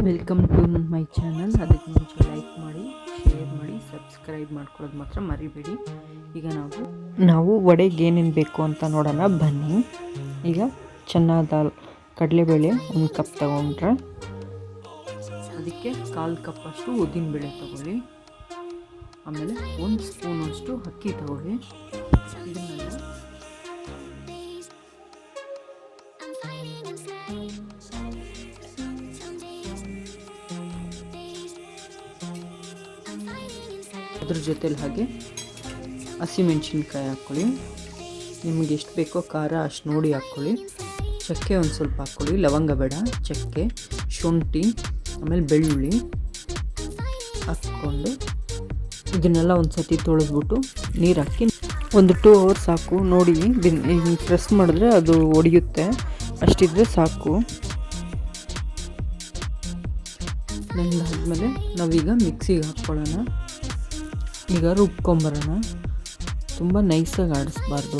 Welcome to my channel ಅದಕ್ಕೆ ಮುಂಚೆ like ಮಾಡಿ ಶೇರ್ ಮಾಡಿ ಸಬ್ಸ್ಕ್ರೈಬ್ ಮಾಡ್ಕೊಳ್ಳೋದು ಮಾತ್ರ ಮರಿಬೇಡಿ. ಈಗ ನಾವು ನಾವು ವಡೆಗೆ ಏನೇನು ಬೇಕು ಅಂತ ನೋಡೋಣ. ಬನ್ನಿ. ಈಗ ಚೆನ್ನಾದ ಕಡಲೆಬೇಳೆ ಒಂದು ಕಪ್ ತಗೊಂಡ್ರೆ. ಅದಕ್ಕೆ ಕಾಲು ಕಪ್ಪಷ್ಟು ಉದ್ದಿನಬೇಳೆ ತಗೊಳ್ಳಿ. ಆಮೇಲೆ ಒಂದು ಸ್ಪೂನಷ್ಟು ಅಕ್ಕಿ ತಗೊಳ್ಳಿ. ಇದನ್ನೆಲ್ಲ ಅದ್ರ ಜೊತೆಲಿ ಹಾಗೆ ಹಸಿಮೆಣ್ಸಿನ್ಕಾಯಿ ಹಾಕ್ಕೊಳ್ಳಿ. ನಿಮಗೆ ಎಷ್ಟು ಬೇಕೋ ಖಾರ ಅಷ್ಟು ನೋಡಿ ಹಾಕ್ಕೊಳ್ಳಿ. ಚಕ್ಕೆ ಒಂದು ಸ್ವಲ್ಪ ಹಾಕ್ಕೊಳ್ಳಿ. ಲವಂಗ ಬೇಡ, ಚಕ್ಕೆ, ಶುಂಠಿ, ಆಮೇಲೆ ಬೆಳ್ಳುಳ್ಳಿ ಹಾಕ್ಕೊಂಡು ಇದನ್ನೆಲ್ಲ ಒಂದು ಸತಿ ತೊಳೆದ್ಬಿಟ್ಟು ನೀರು ಹಾಕಿ ಒಂದು ಟೂ ಅವರ್ಸ್ ಸಾಕು. ನೋಡಿ ಪ್ರೆಸ್ ಮಾಡಿದ್ರೆ ಅದು ಒಡೆಯುತ್ತೆ. ಅಷ್ಟಿದ್ರೆ ಸಾಕು. ನೆಂದಾದ್ಮೇಲೆ ನಾವೀಗ ಮಿಕ್ಸಿಗೆ ಹಾಕ್ಕೊಳ್ಳೋಣ. ಈಗ ರುಬ್ಕೊಂಬರೋಣ. ತುಂಬ ನೈಸಾಗಿ ಆಡಿಸ್ಬಾರ್ದು.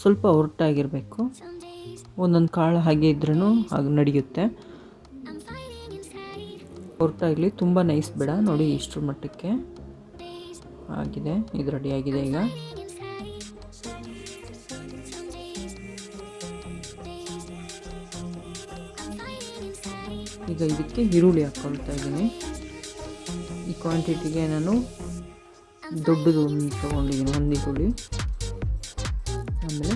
ಸ್ವಲ್ಪ ಒರಟಾಗಿರಬೇಕು. ಒಂದೊಂದು ಕಾಳು ಹಾಗೆ ಇದ್ರೂ ಹಾಗೆ ನಡೆಯುತ್ತೆ. ಹೊರಟಾಗಲಿ ತುಂಬ ನೈಸ್ ಬೇಡ. ನೋಡಿ ಇಷ್ಟರ ಮಟ್ಟಕ್ಕೆ. ಆಗಿದೆ. ಇದು ರೆಡಿಯಾಗಿದೆ ಈಗ. ಈಗ ಇದಕ್ಕೆ ಈರುಳ್ಳಿ ಹಾಕ್ಕೊಳ್ತಾ ಇದ್ದೀನಿ. ಈ ಕ್ವಾಂಟಿಟಿಗೆ ನಾನು ದೊಡ್ಡದು ಒಂದು ತೊಗೊಂಡಿದ್ದೀನಿ, ಒಂದು ಈರುಳ್ಳಿ ಆಮೇಲೆ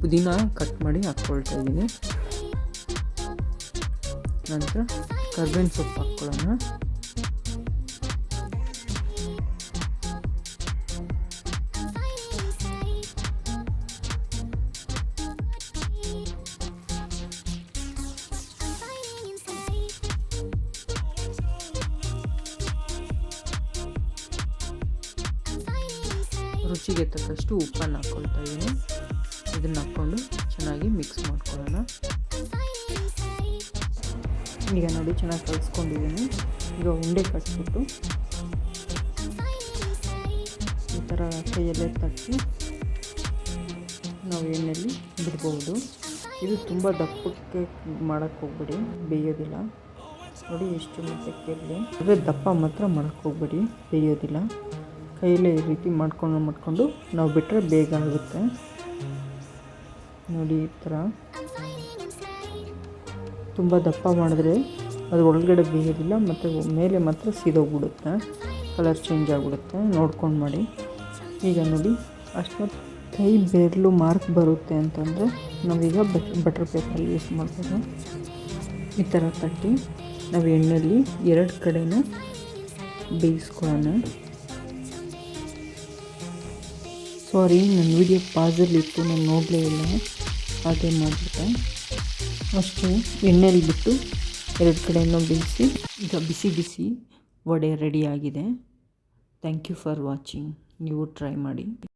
ಪುದೀನ ಕಟ್ ಮಾಡಿ ಹಾಕ್ಕೊಳ್ತಾ ಇದ್ದೀನಿ. ನಂತರ ಕರ್ಬೇವಿನ ಸೊಪ್ಪು ಹಾಕ್ಕೊಳ್ಳೋಣ. ರುಚಿಗೆ ತಕ್ಕಷ್ಟು ಉಪ್ಪನ್ನು ಹಾಕ್ಕೊಳ್ತಾ ಇದ್ದೀನಿ ಇದನ್ನು ಹಾಕ್ಕೊಂಡು ಚೆನ್ನಾಗಿ ಮಿಕ್ಸ್ ಮಾಡ್ಕೊಳ್ಳೋಣ. ಈಗ ನೋಡಿ ಚೆನ್ನಾಗಿ ಕಲಿಸ್ಕೊಂಡಿದ್ದೀನಿ. ಈಗ ಉಂಡೆ ಕಟ್ಬಿಟ್ಟು ಈ ಥರ ಕೈಯಲ್ಲೇ ತಟ್ಟಿ ನಾವು ಎಣ್ಣೆಯಲ್ಲಿ ಬಿಡ್ಬೋದು. ಇದು ತುಂಬ ದಪ್ಪಕ್ಕೆ ಮಾಡೋಕ್ಕೆ ಹೋಗ್ಬೇಡಿ, ಬೇಯೋದಿಲ್ಲ. ನೋಡಿ ಎಷ್ಟು ಮಟ್ಟಕ್ಕೆ ಇರಲಿ ಅದೇ ದಪ್ಪ ಮಾತ್ರ ಮಾಡೋಕ್ಕೆ ಹೋಗ್ಬೇಡಿ, ಬೇಯೋದಿಲ್ಲ. ಕೈಯಲ್ಲೇ ಈ ರೀತಿ ಮಾಡ್ಕೊಂಡು ಮಾಡಿಕೊಂಡು ನಾವು ಬಿಟ್ಟರೆ ಬೇಗ ಆಗುತ್ತೆ. ನೋಡಿ ಈ ಥರ. ತುಂಬ ದಪ್ಪ ಮಾಡಿದ್ರೆ ಅದು ಒಳಗಡೆ ಬೇಯೋದಿಲ್ಲ ಮತ್ತು ಮೇಲೆ ಮಾತ್ರ ಸೀದೋಗ್ಬಿಡುತ್ತೆ. ಕಲರ್ ಚೇಂಜ್ ಆಗಿಬಿಡುತ್ತೆ. ನೋಡ್ಕೊಂಡು ಮಾಡಿ. ಈಗ ನೋಡಿ ಅಷ್ಟು ಕೈ ಬೆರಳು ಮಾರ್ಕ್ ಬರುತ್ತೆ ಅಂತಂದರೆ ನಾವೀಗ ಬಟರ್ ಪೇಪರ್ ಯೂಸ್ ಮಾಡ್ಬೋದು. ಈ ಥರ ತಟ್ಟಿ ನಾವು ಎಣ್ಣೆಯಲ್ಲಿ ಎರಡು ಕಡೆನೂ ಬೇಯಿಸ್ಕೊಳ್ಳೋಣ. ಸಾರಿ ನನ್ನ ವೀಡಿಯೋ ಪಾಸಲ್ಲಿತ್ತು ನಾನು ನೋಡಲೇ ಇಲ್ಲ. ಹಾಗೆ ಮಾಡಿಬಿಟ್ಟೆ. ಅಷ್ಟು, ಎಣ್ಣೆಲಿ ಬಿಟ್ಟು ಎರಡು ಕಡೆಯೂ ಬೇಯಿಸಿ ಈಗ ಬಿಸಿ ಬಿಸಿ ವಡೆ ರೆಡಿಯಾಗಿದೆ ಥ್ಯಾಂಕ್ ಯು ಫಾರ್ ವಾಚಿಂಗ್ ನೀವು ಟ್ರೈ ಮಾಡಿ.